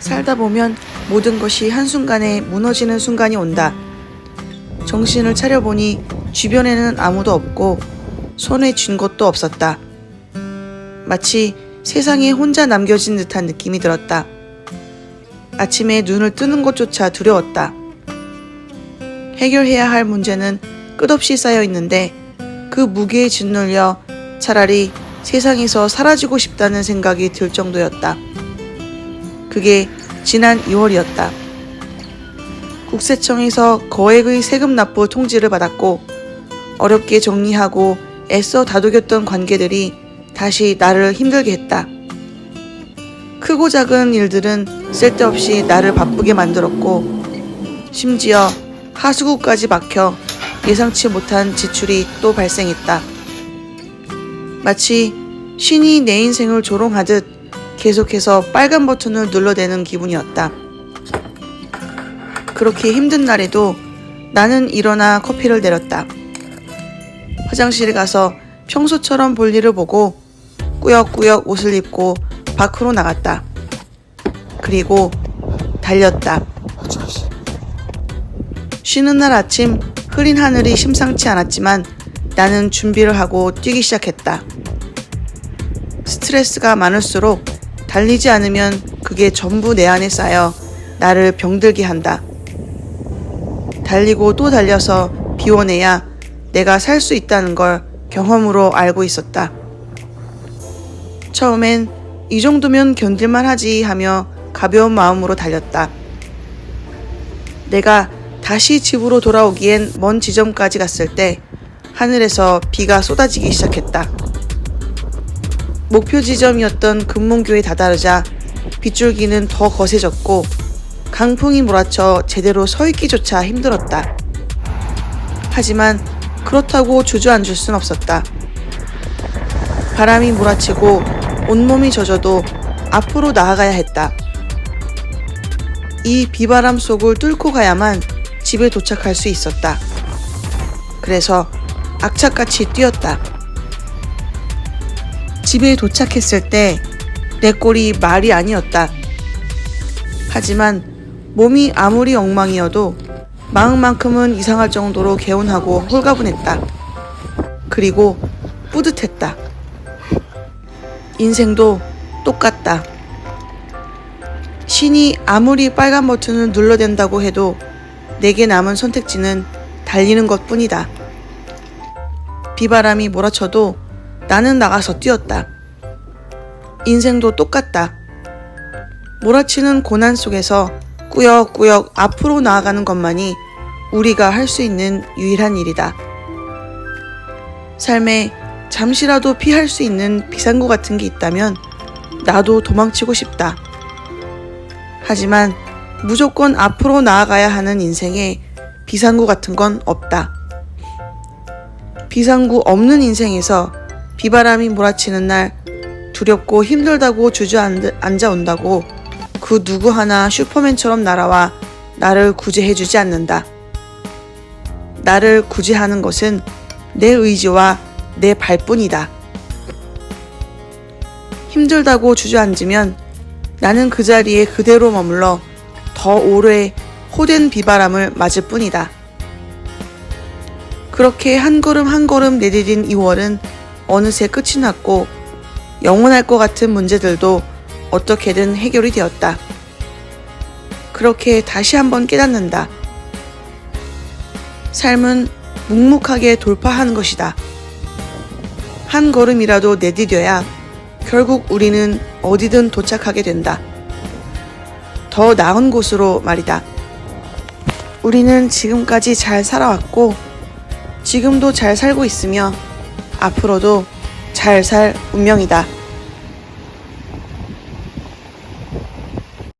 살다 보면 모든 것이 한순간에 무너지는 순간이 온다. 정신을 차려보니 주변에는 아무도 없고 손에 쥔 것도 없었다. 마치 세상에 혼자 남겨진 듯한 느낌이 들었다. 아침에 눈을 뜨는 것조차 두려웠다. 해결해야 할 문제는 끝없이 쌓여 있는데 그 무게에 짓눌려 차라리 세상에서 사라지고 싶다는 생각이 들 정도였다. 그게 지난 2월이었다. 국세청에서 거액의 세금 납부 통지를 받았고 어렵게 정리하고 애써 다독였던 관계들이 다시 나를 힘들게 했다. 크고 작은 일들은 쓸데없이 나를 바쁘게 만들었고 심지어 하수구까지 막혀 예상치 못한 지출이 또 발생했다. 마치 신이 내 인생을 조롱하듯 계속해서 빨간 버튼을 눌러대는 기분이었다. 그렇게 힘든 날에도 나는 일어나 커피를 내렸다. 화장실에 가서 평소처럼 볼일을 보고 꾸역꾸역 옷을 입고 밖으로 나갔다. 그리고 달렸다. 쉬는 날 아침 흐린 하늘이 심상치 않았지만 나는 준비를 하고 뛰기 시작했다. 스트레스가 많을수록 달리지 않으면 그게 전부 내 안에 쌓여 나를 병들게 한다. 달리고 또 달려서 비워내야 내가 살 수 있다는 걸 경험으로 알고 있었다. 처음엔 이 정도면 견딜만 하지 하며 가벼운 마음으로 달렸다. 내가 다시 집으로 돌아오기엔 먼 지점까지 갔을 때 하늘에서 비가 쏟아지기 시작했다. 목표 지점이었던 금문교에 다다르자 빗줄기는 더 거세졌고 강풍이 몰아쳐 제대로 서 있기조차 힘들었다. 하지만 그렇다고 주저앉을 순 없었다. 바람이 몰아치고 온몸이 젖어도 앞으로 나아가야 했다. 이 비바람 속을 뚫고 가야만 집에 도착할 수 있었다. 그래서 악착같이 뛰었다. 집에 도착했을 때 내 꼴이 말이 아니었다. 하지만 몸이 아무리 엉망이어도 마음만큼은 이상할 정도로 개운하고 홀가분했다. 그리고 뿌듯했다. 인생도 똑같다. 신이 아무리 빨간 버튼을 눌러댄다고 해도 내게 남은 선택지는 달리는 것 뿐이다. 비바람이 몰아쳐도 나는 나가서 뛰었다. 인생도 똑같다. 몰아치는 고난 속에서 꾸역꾸역 앞으로 나아가는 것만이 우리가 할 수 있는 유일한 일이다. 삶에 잠시라도 피할 수 있는 비상구 같은 게 있다면 나도 도망치고 싶다. 하지만 무조건 앞으로 나아가야 하는 인생에 비상구 같은 건 없다. 비상구 없는 인생에서 비바람이 몰아치는 날 두렵고 힘들다고 주저앉아 온다고 그 누구 하나 슈퍼맨처럼 날아와 나를 구제해주지 않는다. 나를 구제하는 것은 내 의지와 내 발뿐이다. 힘들다고 주저앉으면 나는 그 자리에 그대로 머물러 더 오래 호된 비바람을 맞을 뿐이다. 그렇게 한 걸음 한 걸음 내디딘 2월은 어느새 끝이 났고 영원할 것 같은 문제들도 어떻게든 해결이 되었다. 그렇게 다시 한번 깨닫는다. 삶은 묵묵하게 돌파하는 것이다. 한 걸음이라도 내디뎌야 결국 우리는 어디든 도착하게 된다. 더 나은 곳으로 말이다. 우리는 지금까지 잘 살아왔고, 지금도 잘 살고 있으며, 앞으로도 잘 살 운명이다.